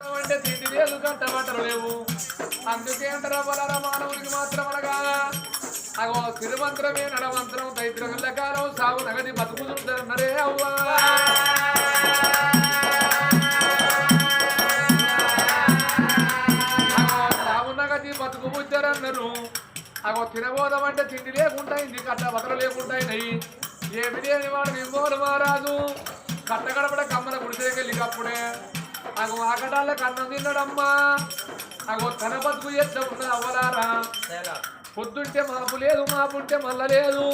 అంటే తిండి వేలు కట్టబట్టలు లేవు. అందుకే అంటారా బలరా మానవునికి మాత్రం అనగా అగో తిరుమంత్రమే నడమంత్రం దైత్రగల్ల కాలం సాగు నగది బతుకుతుంటారన్నరే అవ్వా. అగో సాగు నగది బతుకు బుద్ధారన్నారు అగో తినబోదామంటే తిండి లేకుండా ఇంటి కట్ట బట్టలు లేకుండా అయినాయి ఏమి లేని వాడు నింబోలు మహారాజు? కట్ట గడపడ కమ్మల గుడిసేకెళ్ళి అప్పుడే అగో ఆకటాల కన్నం తిన్నాడమ్మా. అగో తన బతుకు ఎట్ట ఉన్నది అవ్వలారా. పొద్దుంటే మాపు లేదు మాపుంటే మల్ల లేదు.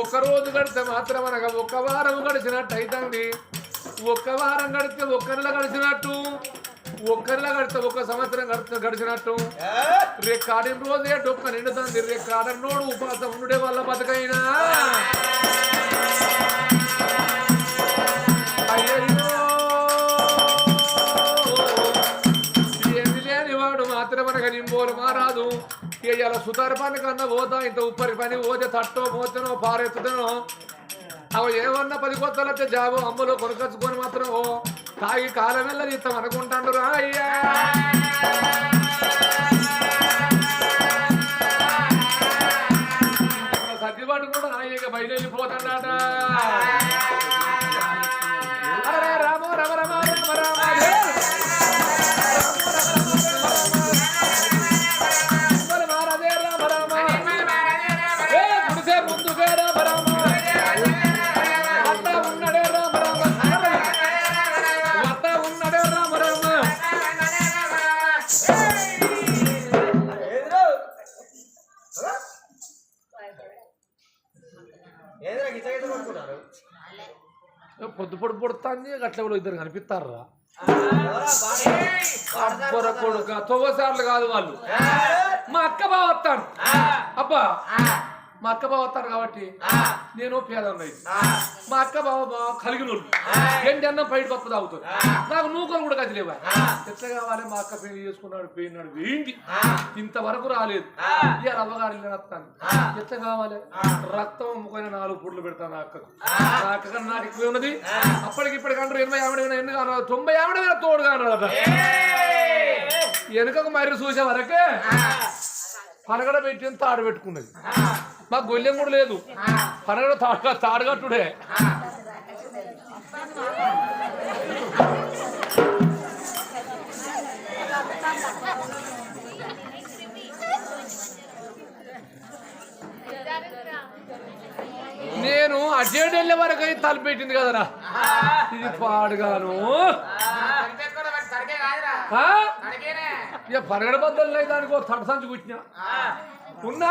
ఒక్క రోజు గడితే మాత్రం అనగా ఒక్క వారం గడిచినట్టు అవుతుంది ఒక్క వారం గడితే ఒక్క నెల గడిచినట్టు. ఒక్క నెల గడితే ఒక్క సంవత్సరం గడితే గడిచినట్టు. రేకాడిన రోజే డొక్క నిండుతుంది. రేకాడనోడు ఉపాసం ఉండే వాళ్ళ బతకైనా. ఇవాళ సుతార పని కన్నా పోతా ఇంత ఉప్పరి పని పోతే తట్టో మోతనో పారెత్తుతనో. అవి ఏమన్నా పది కొత్తలు వస్తే జాబు అమ్మలో కొనకొచ్చుకొని మాత్రం తాగి కాలం వెళ్ళని ఇస్తాం అనుకుంటాండ్రు రా అయ్యా. పొద్దు పొడు పొడుతాంది అట్లా వాళ్ళు ఇద్దరు కనిపిస్తారా? అబ్బర కొడుక తొవ్వసార్లు కాదు వాళ్ళు. మా అక్క బావ వస్తాడు. అబ్బా. మా అక్క బావ వస్తాడు కాబట్టి నేను పేదన్నది మా అక్క బావ బావ కలిగిన ఏంటి అన్నం బయట పప్పు తాగుతుంది నాకు నూకలు కూడా కదిలేవా ఎట్లా కావాలి? మా అక్క పెళ్ళి చేసుకున్నాడు పోయినాడు వేయింది ఇంతవరకు రాలేదు. ఇక రవ్వగారి వస్తాను ఎట్లా కావాలి? రక్తం అమ్ముకొని నాలుగు పుడ్లు పెడతాను నా అక్కకు. నా అక్క కన్నా నాకు ఎక్కువ ఉన్నది. అప్పటికి ఇప్పటికి అంటారు ఎనభై ఆవిడ వేల ఎన్ని కాదు తొంభై ఆవిడ వేల తోడు కానట వెనుకకు మరి చూసే వరకే పనగడ పెట్టి తాడు పెట్టుకున్నది మాకు గొల్లెం కూడా లేదు. పనగడ తాడు తాడుగట్టుడే. నేను అజేడు వెళ్ళే వరకు అయితే తలపెట్టింది కదరా. ఇది పాడుగాను? ఇక పరగడ బద్దలు దానికి ఒక తట సంచి కుట్టినా ఉన్నా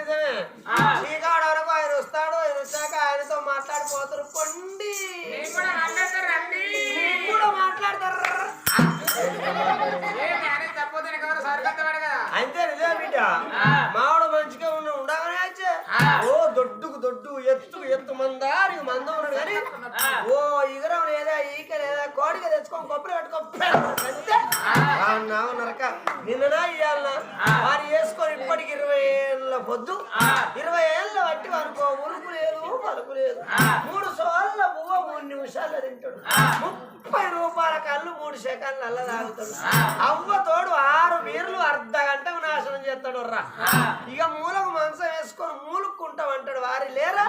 నిజమే శ్రీకాడ వరకు ఆయన వస్తాడు ఆయన వచ్చాక ఆయనతో మాట్లాడిపోతారు. కొండి కూడా మాట్లాడతారు. అంతే నిజమే బిడ్డ. ఎత్తుకు ఎత్తు మందా ఉన్నాడు కానీ ఓ ఇగరం లేదా ఈక లేదా కోడిక తెచ్చుకొని కొబ్బరి పెట్టుకో అంతే నావు నరక నిన్ననా ఇయ్యాలనా? వారు వేసుకొని ఇప్పటికి ఇరవై ఏళ్ళ పొద్దు ఇరవై ఏళ్ళ బట్టి అనుకో ఉరుకు లేదు పలుకు లేదు. మూడు బువ్వ మూడు నిమిషాలు తింటాడు. ముప్పై రూపాయల కళ్ళు మూడు సెకండ్లు అల్ల తాగుతాడు. అవ్వ తోడు ఆరు బీర్లు అర్ధ గంటకు నాశనం చేస్తాడు రా. ఇక మూలకు మంచం వేసుకొని మూలుక్కుంటాం అంటాడు. వారి లేరా?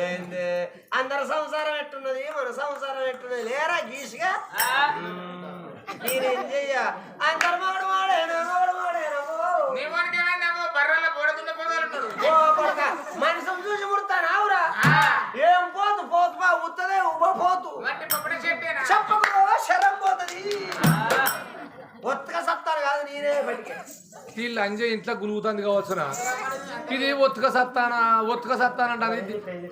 ఏంది? అందరి సంసారం ఎట్టున్నది? మన సంసారం ఎట్టున్నది? లేరా గీసిగా? నేనేం చెయ్య? అందరు మగడు బర్రల బోడదున్న పోదాలన్నాడు ఓ చూసి ఆవురా. ఏం పోతు పోతు బా పోతు చెప్పకు శరం అంజే ఇంట్లో గురుగుతుంది కావచ్చునా? ఇది ఒత్తుక సత్తానా? ఒత్తుక సత్తానంటే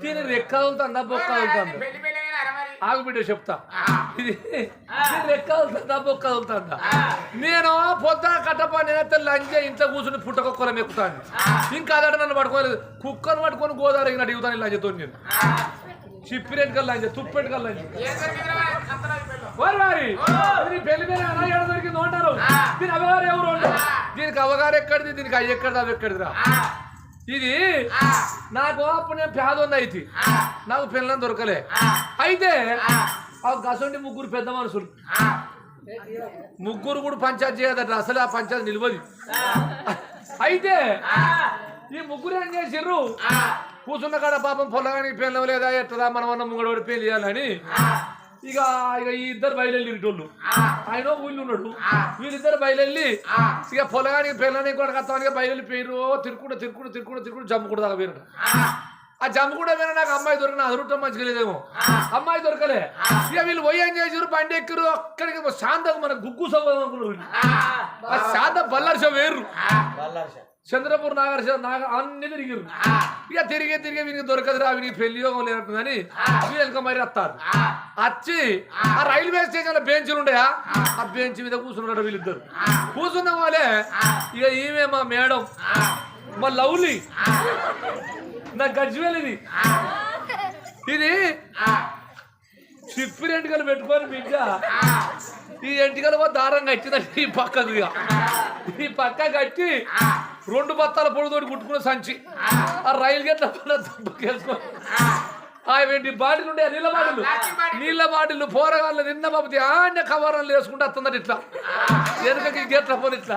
దీని రెక్క వెళ్తుందా బొక్క వెళ్తుందా చెప్తా. ఇది. రెక్క వదులుతుందా బొక్క వదులుతుందా నేను పొద్దున కట్టపా నేనైతే లంజ ఇంట్లో కూర్చుని పుట్టకొక్కలం ఎక్కుతాను. ఇంకా అదట నన్ను పట్టుకోలేదు. కుక్కను పట్టుకొని గోదావరి ఎగినట్టు ఎగుతాను లంజతో నేను. చిప్పిరెంట్ లంజ తుప్పెంట్ లంజ ఏం జరిగిందిరా అంతరాజు పెళ్ళి వారి పెళ్ళి మీద ఎలా దొరికిందో అంటారు? దీని అవగారు ఎవరు దీనికి అవగారు ఎక్కడిది? దీనికి అయ్యి ఎక్కడిది? అవి ఎక్కడిదిరా? ఇది నాకు అప్పుడు నేను పేద ఉంది అయితే నాకు పిల్లలు దొరకలే. అయితే ఆ గసండి ముగ్గురు పెద్ద మనుషులు. ముగ్గురు కూడా పంచాయతీ చేయదట అసలు ఆ పంచాయతీ నిలవది. అయితే ఈ ముగ్గురు ఏం చేసిర్రు? కూర్చున్న కాడ పాపం పొలగానికి పిల్లలు లేదా ఎట్లా మనం అన్న ముంగడు పెళ్ళి చేయాలని ఇక ఇక ఈ ఇద్దరు బయలుదేరిటోళ్ళు ఆయన ఊళ్ళు ఉన్నాడు. వీళ్ళిద్దరు బయలుదేరి ఇక పొలగానికి పెళ్ళని కూడా కత్తానికి బయలుదేరి పేరు తిరుక్కుంటూ తిరుక్కుంటూ తిరుక్కుంటూ తిరుక్కుంటూ జమ్ముకుంటూ దాకా పోయినట్టు ఆ జమ్ముకుంటూ పోయినా నాకు అమ్మాయి దొరికిన అదృష్టం మంచిగా లేదేమో. అమ్మాయి దొరకలే. ఇక వీళ్ళు పోయి ఏం చేసారు బండి ఎక్కరు అక్కడికి శాంతకు మన గుగ్గు అనుకున్నారు వీళ్ళు. ఆ. శాంత బల్లార్ష వేరు. చంద్రపూర్ నాగర్ నాగ అన్ని తిరిగిరు ఇక తిరిగి తిరిగి వీనికి దొరకదురా వీనికి పెళ్ళి యోగం లేనట్టుందని వీళ్ళకి మరి వస్తారు వచ్చి ఆ. రైల్వే స్టేషన్లో బెంచ్లు ఉండయా? ఆ. బెంచ్ మీద కూర్చున్నాడు వీళ్ళిద్దరు. కూర్చున్న వాళ్ళే ఇక ఈమె మా మేడం మా లవ్లీ. నా గజ్వేల్ ఇది. ఇది చిప్పిరి ఎంటికలు పెట్టుకొని బిడ్డ. ఈ ఎంటికలు దారం కట్టిందండి ఈ పక్కకు ఇక. ఈ పక్క కట్టి రెండు బత్తాల పొడితోటి కుట్టుకున్న సంచి. ఆ. రైలు గట్ల దెబ్బకేసుకొని ఏంటి బాటిల్ ఉండే? నీళ్ళ బాటిల్. నీళ్ళ బాటిల్ పోరగాళ్ళు నిన్న బాబు ఆన్న కవరాలు వేసుకుంటే వస్తుందట ఇట్లా. వెనుకకి గెట్ల పోని ఇట్లా.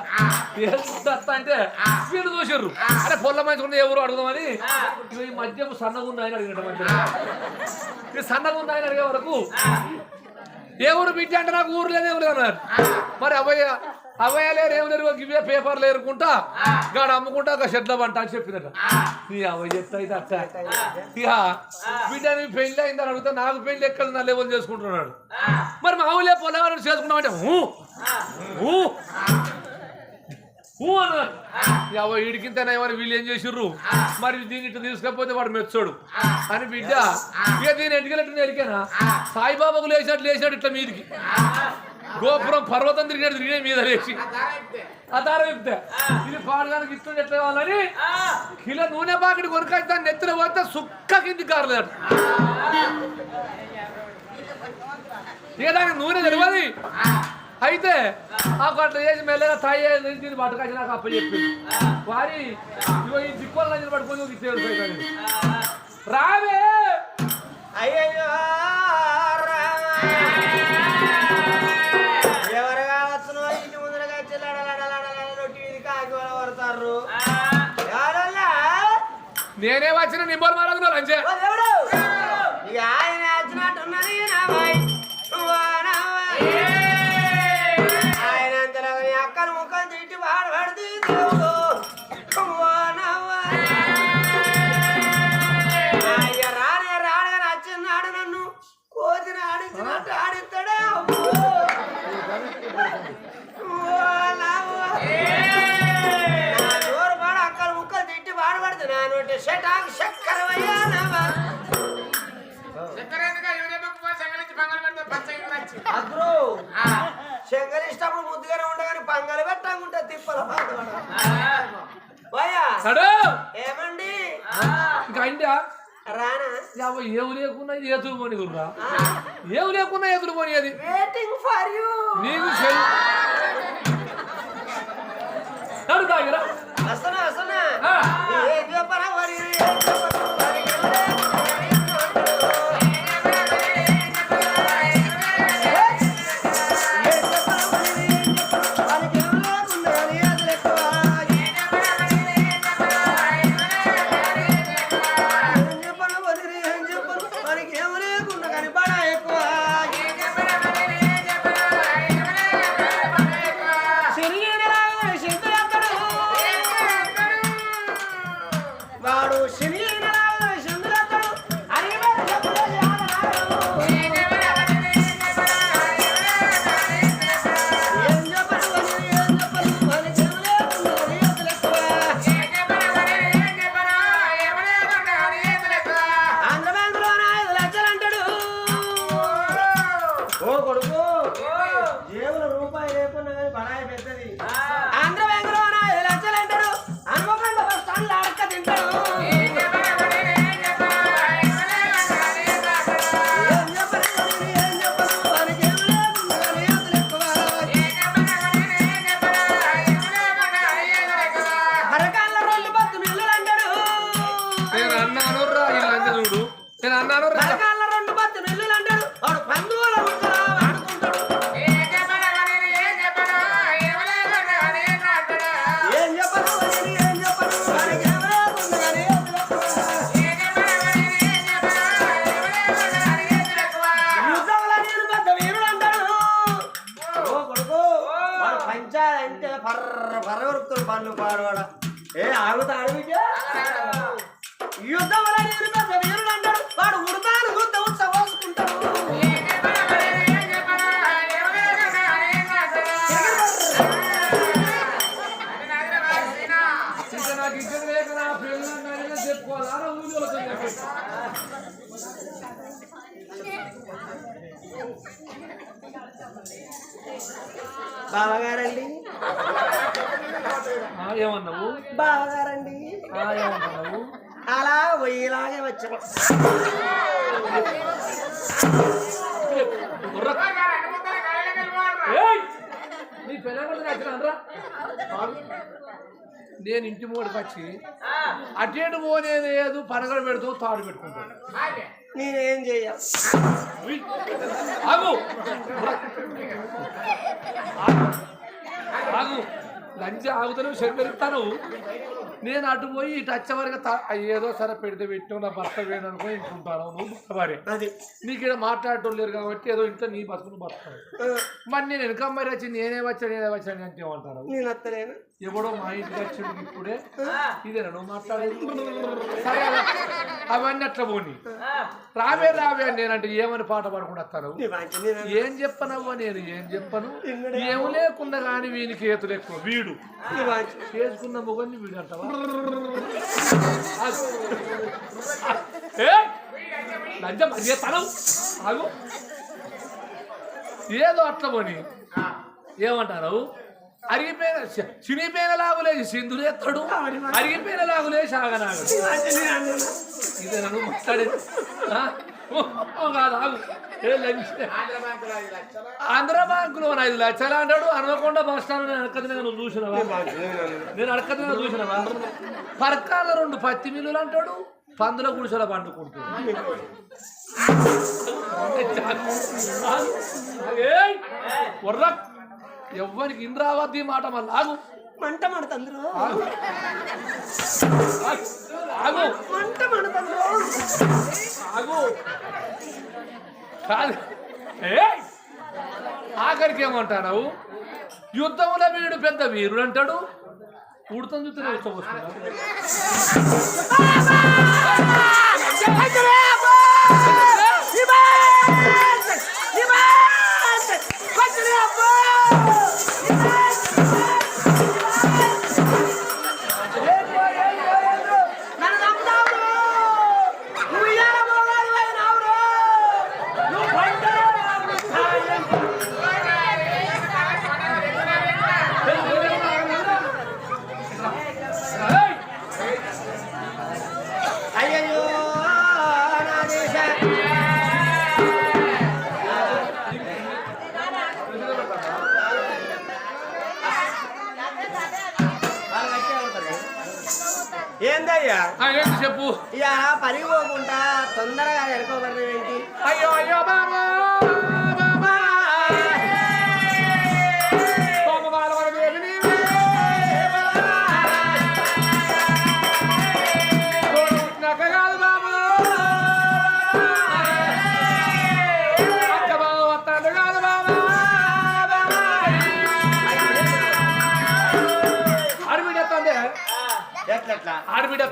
వేసుకుంటే అంటే వీళ్ళు చూసారు అరే పొల్ల మంచుకుంటే ఎవరు అడుగుదామని ఈ మద్యం సన్నగా ఉన్నాయని అడిగినట్టు మధ్య ఇది సన్నగా ఉన్నాయని అడిగే వరకు ఊరు బిడ్డ అంటే నాకు ఊరు లేదు ఎవరు అన్నారు మరి అవయ్య అవయ్య లేరు ఏమి లేరు ఇవే పేపర్లు ఏరుకుంటా గాడు అమ్ముకుంటా ఒక షెడ్ల పంట అని చెప్పినట్ట నీ అవయ్య చెప్తా అయితే అట్ట ఇక బిడ్డ నీ పెళ్ళి అయిందని అడిగితే నాకు పెళ్ళి ఎక్కడ నా లెవెల్ చేసుకుంటున్నాడు. మరి మా ఊళ్ళే పొలగారు చేసుకున్నామంటే ఎవ ఇడికింతనే ఏమని వీళ్ళు ఏం చేసిర్రు? మరి దీన్ని ఇట్లా తీసుకపోతే వాడు మెచ్చోడు. అని బిడ్డ ఇక దీని ఎటుకెళ్ళట్టు ఎరికేనా? సాయిబాబాకు లేచినట్లు లేచినట్టు ఇట్లా మీదికి. గోపురం పర్వతం తిరిగినట్టు తిరిగిన మీద లేచి ఆ దారం చెప్తే ఇది పాడడానికి ఇస్తుంది ఎట్లా కావాలని? కిలో నూనె పాకెట్ కొనుక్కొచ్చి దాన్ని నెత్తిన పోతే సుక్క కింది కారలేదు ఇక దానికి నూనె తెలియదు. అయితే ఆ అట్లా చేసి మెల్లగా తాయి దీన్ని పట్టుకొచ్చి నాకు అప్ప చెప్పి వారి ఇగో ఈ దిక్కుల పట్టుకొని ఒక నేనే వచ్చిన నింబోలు మారదు లంచే. శంకరిష్టప్పుడు ముద్దుగానే ఉండగానే పంగలు పెట్టాకుంటే తిప్పల ఏమండి? రానా? ఏవు లేకున్నా ఎదురు పోని గుర్రా. ఏవు లేకున్నా ఎదురు పోని అది. వెయిటింగ్ ఫర్ యూ నీకు చెల్ నడు వస్తున్నా వస్తున్నా. ఏం చెప్పరా అన్నాను బావగారండి? ఆ, ఏమన్నావు బావగారండి? ఆ, ఏమన్నావు అలా పోయేలాగే వచ్చాను బుర్ర- ఏయ్! నీ పిల్లలు నచ్చినారా నేను ఇంటి మూడికి వచ్చి అటేటు పోనేది పనగడ పెడుతూ తాడు పెట్టుకుంటాను నేనేం. ఆగు. ఆగు. లంచ్ ఆగుతాను శంకరిస్తాను నేను అటు పోయి ఇటు వచ్చేవరకు ఏదో సరే పెడితే పెట్టు నా భర్త వేయనుకో ఇంటుంటాను నువ్వు భార్య అది. నీకు ఇక్కడ మాట్లాడటం లేరు కాబట్టి ఏదో ఇంట్లో నీ బతుకును బతుకుతావు. ఆ, మరి నేను వెనక మరి వచ్చి నేనే వచ్చాను నేనే వచ్చాను అంటే ఏమంటారు? నేను వస్తలేను ఎవడో మా ఇంటికి వచ్చింది ఇప్పుడే. ఇదేనా నువ్వు మాట్లాడేది? సరే. అవన్నీ అట్లా పోని. రావే రావే అని నేనంటే ఏమని పాట పాడుకుంటూ వస్తారు? నీ మంచి నేను ఏం చెప్పనవ్వ నేను ఏం చెప్పను? ఏం లేకుండా కానీ వీనికి ఏతులు ఎక్కువ. వీడు. చేసుకున్న మొగన్ని వీడు అంటావా? ఏయ్! లంచం అదే తనం ఆగు. ఏదో అట్లా పోని. ఏమంటారు? అరిగిపోయిన చినిపోయిన లాగులేసి సింధులు ఎత్తాడు. అరిగిపోయిన లాగులేసి అన్నాను. ఇదే నన్ను మాట్లాడేది ఆంధ్ర బ్యాంకులో ఐదు లక్షలు అంటాడు. అనకొండ బస్ స్టాండ్ నేను అడకదిన నువ్వు చూసినవా? నేను అడకదిన చూసినవా? పరకాల రెండు పత్తి మిల్లులు అంటాడు. పందుల గుడిసెల పండుకుంటాడు. వర్ర ఎవ్వరికి ఇంద్రావతి మాట మళ్ళీ ఆగు మంట మండుతందరు ఆగు. మంట మండుతందరు ఆగు. కాదు. ఏయ్! ఆఖరికి ఏమంటావు యుద్ధంలో వీడు పెద్ద వీరుడు అంటాడు ఉడతం చూస్తే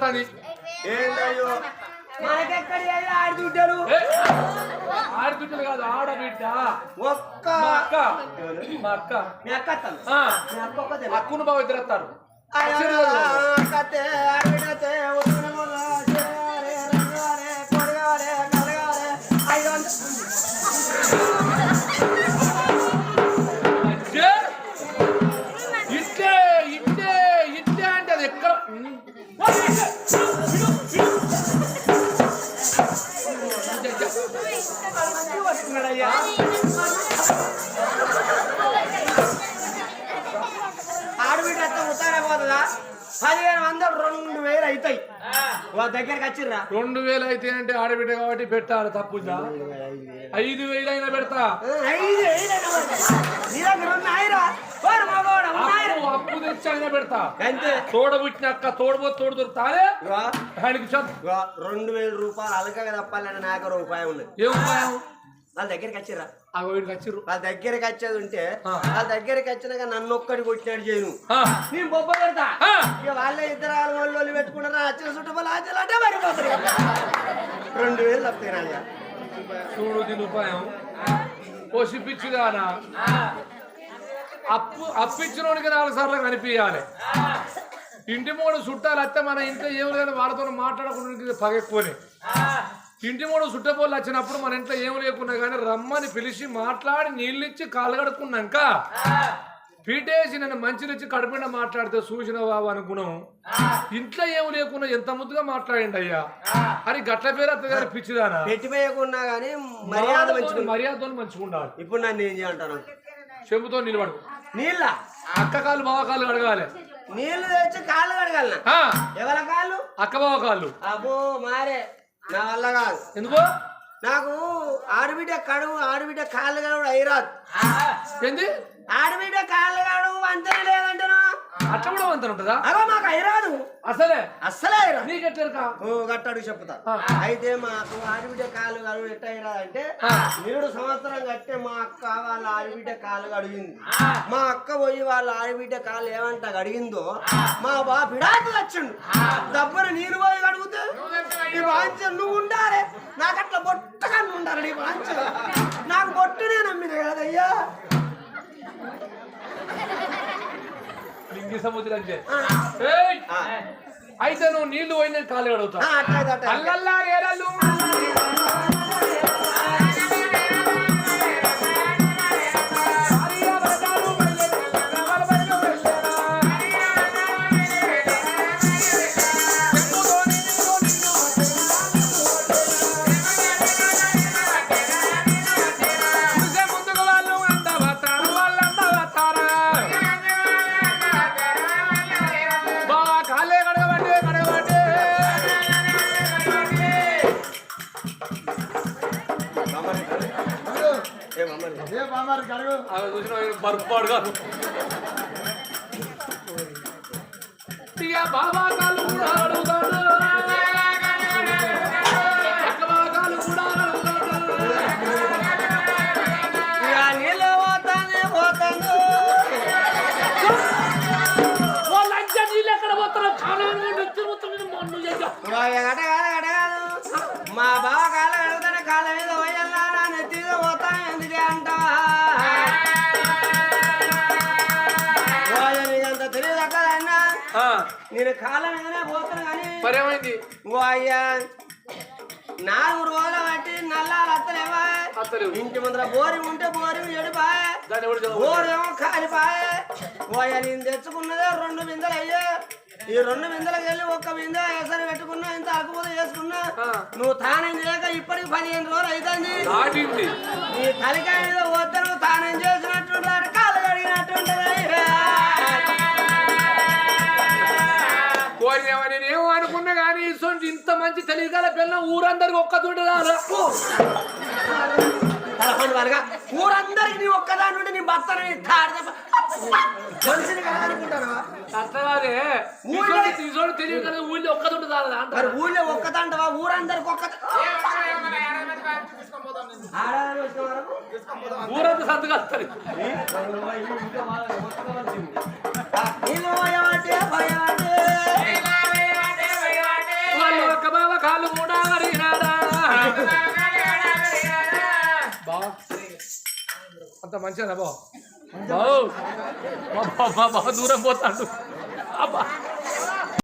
వస్తుంది ఏందయ్యో మనకెక్కడి ఆడుతుంటారు కాదు ఆడబిడ్డ. ఒక్క. అక్క. మా అక్క. మీ అక్క. అక్కును బావ ఇద్దరు వస్తారు పదిహేను వందలు రెండు వేలు అవుతాయి. వాళ్ళ దగ్గరికి వచ్చిర్రా? రెండు వేలు అయితే అంటే ఆడబిడ్డ కాబట్టి పెట్టాలి తప్పు ఐదు వేలు. అయినా పెడతా. అప్పు తెచ్చి అయినా పెడతా. అంతే తోడబుచ్చినాక తోడబో తోడు దొరుకుతానే ఆయనకి రెండు వేల రూపాయలు అలక తప్పాలని నాకు రూపాయి ఉన్నది ఏ రూపాయలు? వాళ్ళ దగ్గరికి వీడికి వచ్చిర్రు. వాళ్ళ దగ్గరికి వచ్చేది ఉంటే. వాళ్ళ దగ్గరికి వచ్చినాక నన్ను ఒక్కడి కొట్టినాడు చేయను నేను బొబ్బ పెడతా. ఇక వాళ్ళే ఇద్దరు వాళ్ళు వాళ్ళు పెట్టుకుంటారు? వచ్చిన చుట్టుపక్కల ఆచలు అంటే మరిపోతారు. రెండు వేలు ఇక. చూడు దీని ఉపాయం. పోషిపిచ్చుదానా అప్పు అప్పిచ్చినోడికి నాలుగు సార్లు కనిపించాలి ఇంటి మూడు చుట్టాలు వస్తే మన ఇంట్లో ఏం లేదు వాళ్ళతో మాట్లాడకుండా పగ ఎక్కువనే ఇంటి మూడు చుట్టపోళ్ళు వచ్చినప్పుడు మన ఇంట్లో ఏం లేకున్నా కానీ రమ్మని పిలిచి మాట్లాడి నీళ్ళిచ్చి కాళ్ళు కడుక్కున్నాక పీటేసి నన్ను మంచినిచ్చి కడుపుండా మాట్లాడితే చూసిన బాబు అనుకున్నాం. ఇంట్లో ఏం లేకున్నా ఎంత ముద్దుగా మాట్లాడిండి అయ్యా. అని గట్ల పేరు అత్తగారి పిచ్చిదానా? పెట్టిపోయకున్నా కానీ మర్యాద మర్యాదతో మంచిగా ఉండాలి ఇప్పుడు నన్ను ఏం చేయమంటాను చెంబుతో నిలబడు. నీళ్ళ? అక్క కాళ్ళు బావ కాళ్ళు కడగాలి. నీళ్ళు తెచ్చి కాళ్ళు కడగలనా? ఆ, ఎవరి కాళ్ళు? అక్క బావ కాళ్ళు. అబ్బో మారే. నా వల్ల కాదు. ఎందుకో? నాకు ఆడబిడ్డ కడువు ఆడబిడ్డ కాళ్ళు కడుగు అయిరాదు ఏంది? ఆడబిడ్డ కాళ్ళు కడుగు అంతనే లేదంటాను అట్లా కూడా వంతన ఉంటుందా అగో మాకు అయిరాదు అసలే? అస్సలే అయిరాదు నీకెట్లేరుకా? ఓ గట్టాడు చెప్తా. అయితే మాకు ఆడబిడ్డ కాళ్ళు కడుగు ఎట్ట ఆ. ఏడు సంవత్సరం కట్టే మా అక్క వాళ్ళ ఆడబిడ్డ కాళ్ళు కడిగింది. మా అక్క పోయి వాళ్ళ ఆడబిడ్డ కాళ్ళు ఏమంట కడిగిందో మా బా పిడాకులు వచ్చిండు దబ్బున నేను పోయి కడుగుతే నీ వాంచ నువ్వు ఉండాలి. నాకు అట్లా బొట్టగా ఉండాలి నీ వాంచ నాకు బొట్టునే నమ్మిన కదయ్యా? అంటే. అయితే నువ్వు నీళ్ళు పోయిన కాళ్ళు కడుగుతావు. అల్లల్లా ఏరల్లు బాబా కాళ్ళు కూడా అడుగుతాడు. నేను కాళ్ళ మీదనే పోతాను కానీ మరేమైంది ఓ అయ్యా నాలుగు రోజులు బట్టి నల్లాలు అత్తలేవా? ఇంటి ముందర బోరింగ్ ఉంటే బోరింగ్ ఎడిపాయే? ఓడేమో కాలిపాయే. ఓయ నేను తెచ్చుకున్నదే రెండు బిందెలు అయ్యే. ఈ రెండు బిందెలకు వెళ్ళి ఒక్క బిందె ఎసరు పెట్టుకున్నా ఇంత అక్కుపోతే చేసుకున్నా. నువ్వు తానం చేయక ఇప్పటికి పదిహేను రోజులు అవుతుంది నీ తలకాయ మీద వద్ద నువ్వు తానం చేసినట్టుంటాడు ఇటువంటి ఇంత మంచి తెలియగల పిల్ల ఊరందరికి ఒక్క తుంటదా తలపండు వరగా ఊరందరికి నీ ఒక్కదాని నుండి నీ మనిషిని కాదే ఊళ్ళో- తెలియదు కదా ఊళ్ళో ఒక్క తుంటదా అంట మరి ఊళ్ళో ఒక్కదంటవా? ఊరందరికి ఒక్క ఊరంతా సర్దుగా వస్తుంది నీళ్ళు పోయవాటే కాళ్ళు కూడా బావా అంత మంచిగా బావ బావు బావ దూరం పోతాడు. అబ్బా.